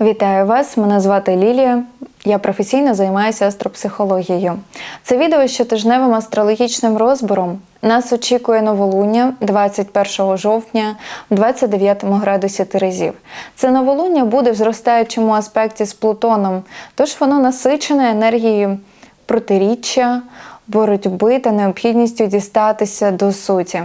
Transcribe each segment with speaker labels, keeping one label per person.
Speaker 1: Вітаю вас! Мене звати Лілія. Я професійно займаюся астропсихологією. Це відео з щотижневим астрологічним розбором. Нас очікує новолуння 21 жовтня в 29 градусі Терезів. Це новолуння буде в зростаючому аспекті з Плутоном, тож воно насичене енергією протиріччя, боротьби та необхідністю дістатися до суті.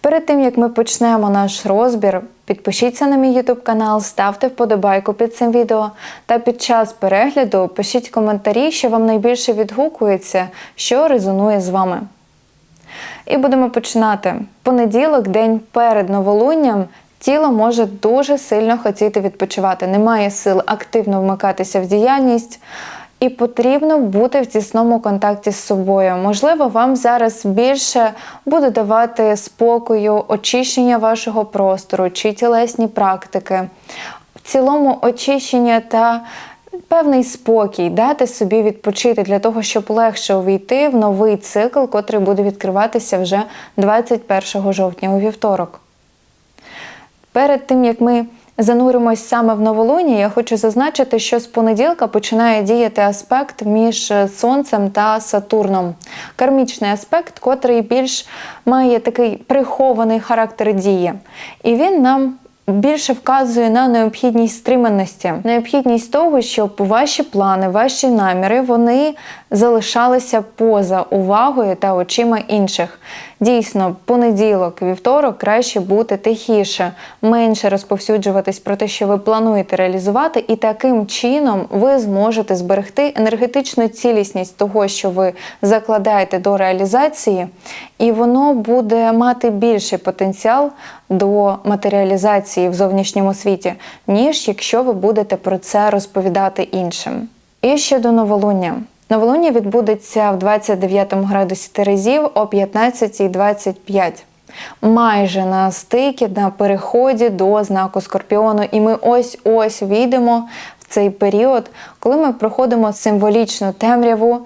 Speaker 1: Перед тим як ми почнемо наш розбір, підпишіться на мій YouTube канал, ставте вподобайку під цим відео та під час перегляду пишіть коментарі, що вам найбільше відгукується, що резонує з вами. І будемо починати. Понеділок, день перед новолунням, тіло може дуже сильно хотіти відпочивати, немає сил активно вмикатися в діяльність. І потрібно бути в тісному контакті з собою. Можливо, вам зараз більше буде давати спокою, очищення вашого простору чи тілесні практики, в цілому очищення та певний спокій, дати собі відпочити для того, щоб легше увійти в новий цикл, котрий буде відкриватися вже 21 жовтня у вівторок. Перед тим як ми зануримось саме в новолунні, я хочу зазначити, що з понеділка починає діяти аспект між Сонцем та Сатурном. Кармічний аспект, котрий більш має такий прихований характер дії. І він нам більше вказує на необхідність стриманості, необхідність того, щоб ваші плани, ваші наміри вони залишалися поза увагою та очима інших. Дійсно, понеділок, вівторок краще бути тихіше, менше розповсюджуватись про те, що ви плануєте реалізувати, і таким чином ви зможете зберегти енергетичну цілісність того, що ви закладаєте до реалізації, і воно буде мати більший потенціал до матеріалізації в зовнішньому світі, ніж якщо ви будете про це розповідати іншим. І щодо новолуння. Новолуння відбудеться в 29 градусі Терезів о 15.25. Майже на стикі, на переході до знаку Скорпіону. І ми ось-ось війдемо в цей період, коли ми проходимо символічну темряву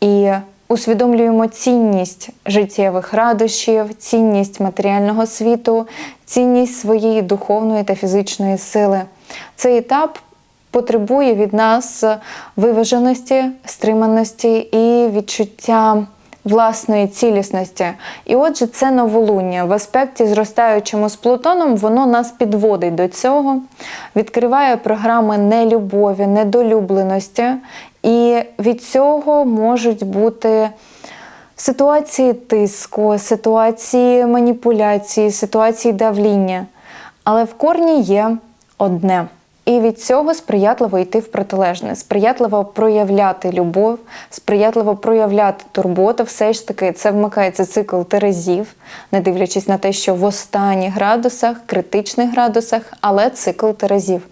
Speaker 1: і усвідомлюємо цінність життєвих радощів, цінність матеріального світу, цінність своєї духовної та фізичної сили. Цей етап потребує від нас виваженості, стриманості і відчуття власної цілісності. І отже, це новолуння в аспекті зростаючому з Плутоном, воно нас підводить до цього, відкриває програми нелюбові, недолюбленості, і від цього можуть бути. Ситуації тиску, ситуації маніпуляції, ситуації давління. Але в корні є одне. І від цього сприятливо йти в протилежне, сприятливо проявляти любов, сприятливо проявляти турботу. Все ж таки це вмикається цикл терезів, не дивлячись на те, що в останніх градусах, критичних градусах, але цикл терезів.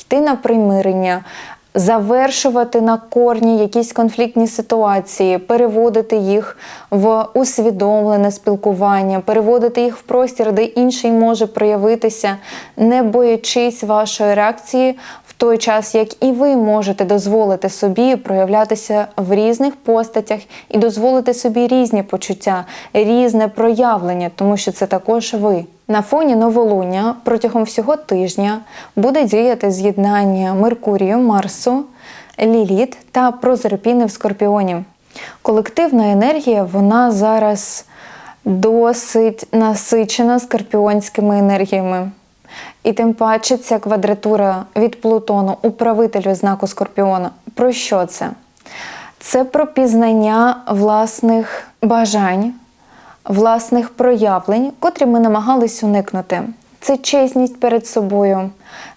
Speaker 1: Йти на примирення. Завершувати на корні якісь конфліктні ситуації, переводити їх в усвідомлене спілкування, переводити їх в простір, де інший може проявитися, не боячись вашої реакції той час, як і ви можете дозволити собі проявлятися в різних постатях і дозволити собі різні почуття, різне проявлення, тому що це також ви. На фоні новолуння протягом всього тижня буде діяти з'єднання Меркурію, Марсу, Ліліт та Прозерпіни в Скорпіоні. Колективна енергія вона зараз досить насичена скорпіонськими енергіями. І тим паче ця квадратура від Плутону управителю знаку Скорпіона. Про що це? Це про пізнання власних бажань власних проявлень, котрі ми намагались уникнути. Це чесність перед собою,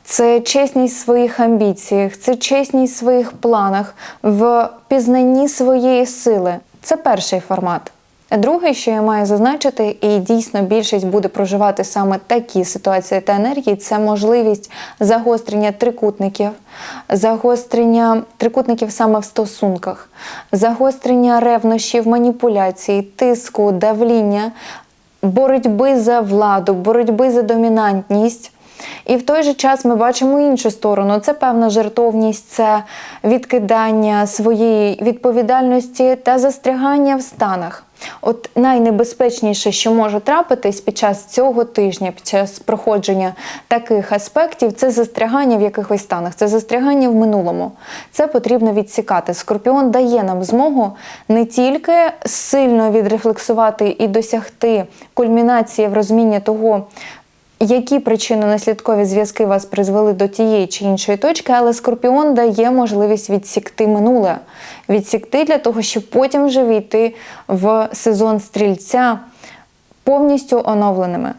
Speaker 1: це чесність в своїх амбіціях, це чесність в своїх планах, в пізнанні своєї сили. Це перший формат. Друге, що я маю зазначити, і дійсно більшість буде проживати саме такі ситуації та енергії, це можливість загострення трикутників, загострення трикутників саме в стосунках, загострення ревнощів, маніпуляцій, тиску, давління, боротьби за владу, боротьби за домінантність. І в той же час ми бачимо іншу сторону: це певна жертовність, це відкидання своєї відповідальності та застрягання в станах. От найнебезпечніше, що може трапитись під час цього тижня, під час проходження таких аспектів, це застрягання в якихось станах, це застрягання в минулому. Це потрібно відсікати. Скорпіон дає нам змогу не тільки сильно відрефлексувати і досягти кульмінації в розумінні того, які причинно-наслідкові зв'язки вас призвели до тієї чи іншої точки, але скорпіон дає можливість відсікти минуле, відсікти для того, щоб потім вже війти в сезон стрільця повністю оновленими.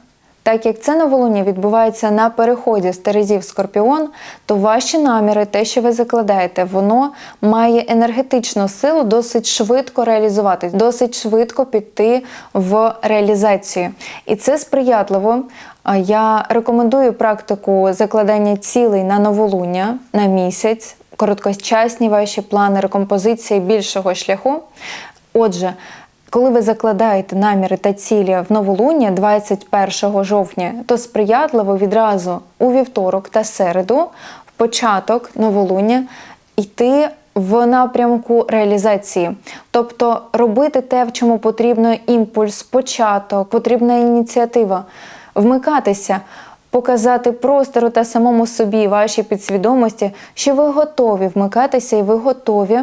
Speaker 1: Так як це новолуння відбувається на переході з Терезів Скорпіон, то ваші наміри, те, що ви закладаєте, воно має енергетичну силу досить швидко реалізуватись, досить швидко піти в реалізацію. І це сприятливо. Я рекомендую практику закладання цілей на новолуння на місяць, короткочасні ваші плани рекомпозиції більшого шляху. Отже, коли ви закладаєте наміри та цілі в новолуння 21 жовтня, то сприятливо відразу у вівторок та середу, в початок новолуння, йти в напрямку реалізації, тобто робити те, в чому потрібно імпульс, початок, потрібна ініціатива, вмикатися. Показати простору та самому собі, вашій підсвідомості, що ви готові вмикатися і ви готові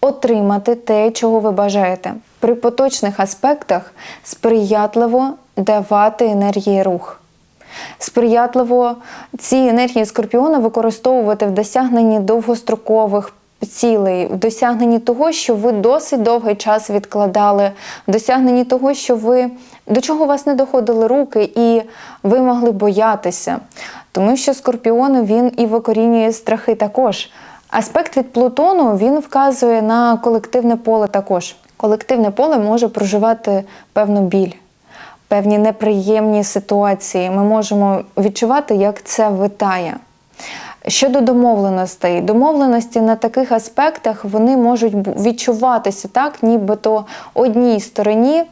Speaker 1: отримати те, чого ви бажаєте. При поточних аспектах сприятливо давати енергії рух. Сприятливо ці енергії скорпіона використовувати в досягненні довгострокових цілей, в досягненні того, що ви досить довгий час відкладали, в досягненні того, що ви до чого у вас не доходили руки, і ви могли боятися. Тому що скорпіон він і викорінює страхи також. Аспект від Плутону він вказує на колективне поле також. Колективне поле може проживати певну біль, певні неприємні ситуації. Ми можемо відчувати, як це витає. Щодо домовленостей, домовленості на таких аспектах вони можуть відчуватися так, нібито одній стороні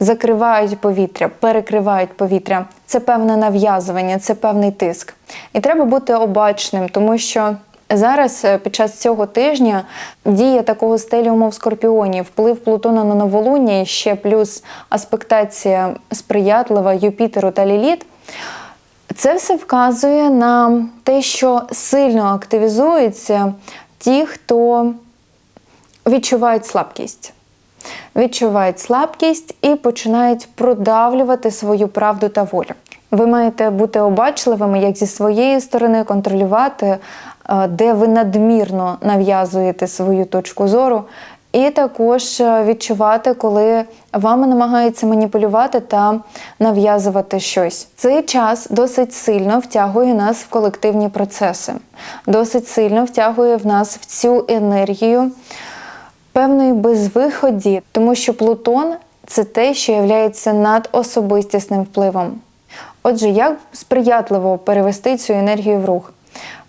Speaker 1: закривають повітря, перекривають повітря. Це певне нав'язування, це певний тиск. І треба бути обачним, тому що. Зараз е, під час цього тижня дія такого стеліуму в скорпіоні, вплив Плутона на новолуння і ще плюс аспектація сприятлива Юпітеру та Ліліт. Це все вказує на те, що сильно активізуються ті, хто відчувають слабкість. Відчувають слабкість і починають продавлювати свою правду та волю. Ви маєте бути обачливими, як зі своєї сторони контролювати, е, де ви надмірно нав'язуєте свою точку зору, і також е, відчувати, коли вами намагаються маніпулювати та нав'язувати щось. Цей час досить сильно втягує нас в колективні процеси, досить сильно втягує в нас в цю енергію певної безвиході, тому що Плутон це те, що є надособистісним впливом. Отже, як сприятливо перевести цю енергію в рух?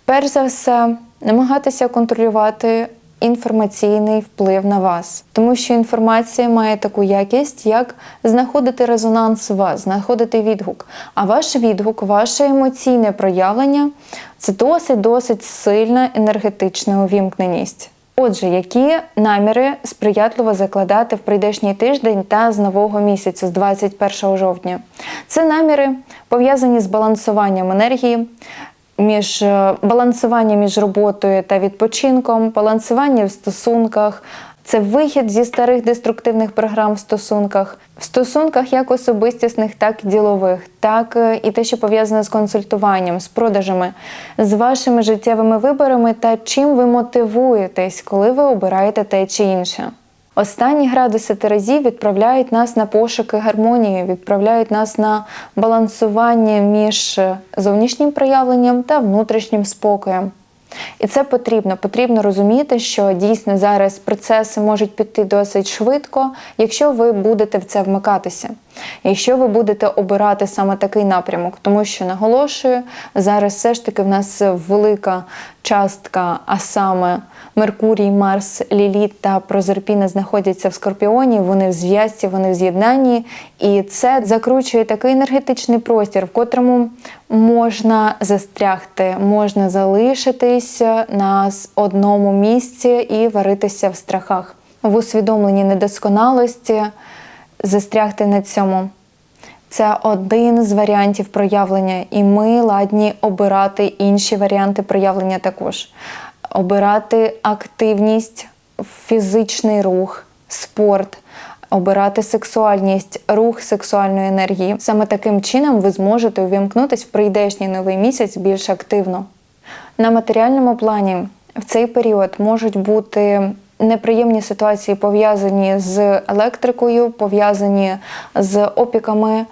Speaker 1: Перш за все, намагатися контролювати інформаційний вплив на вас, тому що інформація має таку якість, як знаходити резонанс в вас, знаходити відгук. А ваш відгук, ваше емоційне проявлення це досить-досить сильна енергетична увімкненість. Отже, які наміри сприятливо закладати в прийдешній тиждень та з нового місяця, з 21 жовтня? Це наміри пов'язані з балансуванням енергії, між е, балансуванням між роботою та відпочинком, балансування в стосунках. Це вихід зі старих деструктивних програм в стосунках, в стосунках як особистісних, так і ділових, так е, і те, що пов'язане з консультуванням, з продажами, з вашими життєвими виборами та чим ви мотивуєтесь, коли ви обираєте те чи інше. Останні градуси Терезі відправляють нас на пошуки гармонії, відправляють нас на балансування між зовнішнім проявленням та внутрішнім спокоєм. І це потрібно. Потрібно розуміти, що дійсно зараз процеси можуть піти досить швидко, якщо ви будете в це вмикатися, якщо ви будете обирати саме такий напрямок, тому що наголошую, зараз все ж таки в нас велика частка, а саме Меркурій, Марс, Ліліт та Прозерпіна знаходяться в Скорпіоні, вони в зв'язці, вони в з'єднанні, і це закручує такий енергетичний простір, в котрому можна застрягти, можна залишитись на одному місці і варитися в страхах, в усвідомленні недосконалості. застрягти на цьому. Це один з варіантів проявлення, і ми ладні обирати інші варіанти проявлення також. Обирати активність, фізичний рух, спорт, обирати сексуальність, рух сексуальної енергії. Саме таким чином ви зможете увімкнутись в прийдешній новий місяць більш активно. На матеріальному плані в цей період можуть бути неприємні ситуації, пов'язані з електрикою, пов'язані з опіками,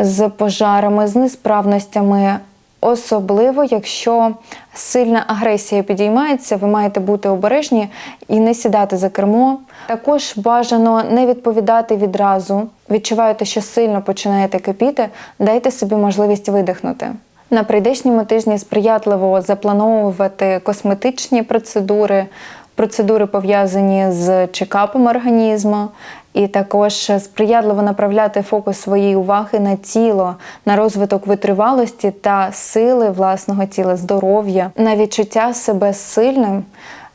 Speaker 1: з пожарами, з несправностями. Особливо, якщо сильна агресія підіймається, ви маєте бути обережні і не сідати за кермо. Також бажано не відповідати відразу. Відчуваєте, що сильно починаєте кипіти, дайте собі можливість видихнути. На прийдешньому тижні сприятливо заплановувати косметичні процедури, процедури пов'язані з чекапом організму, і також сприятливо направляти фокус своєї уваги на тіло, на розвиток витривалості та сили власного тіла, здоров'я, на відчуття себе сильним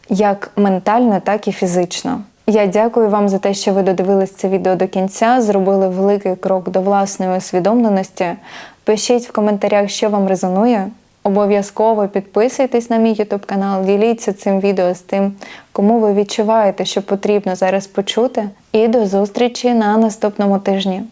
Speaker 1: як ментально, так і фізично. Я дякую вам за те, що ви додивились це відео до кінця, зробили великий крок до власної усвідомленості. Пишіть в коментарях, що вам резонує. Обов'язково підписуйтесь на мій YouTube канал, діліться цим відео з тим, кому ви відчуваєте, що потрібно зараз почути. І до зустрічі на наступному тижні.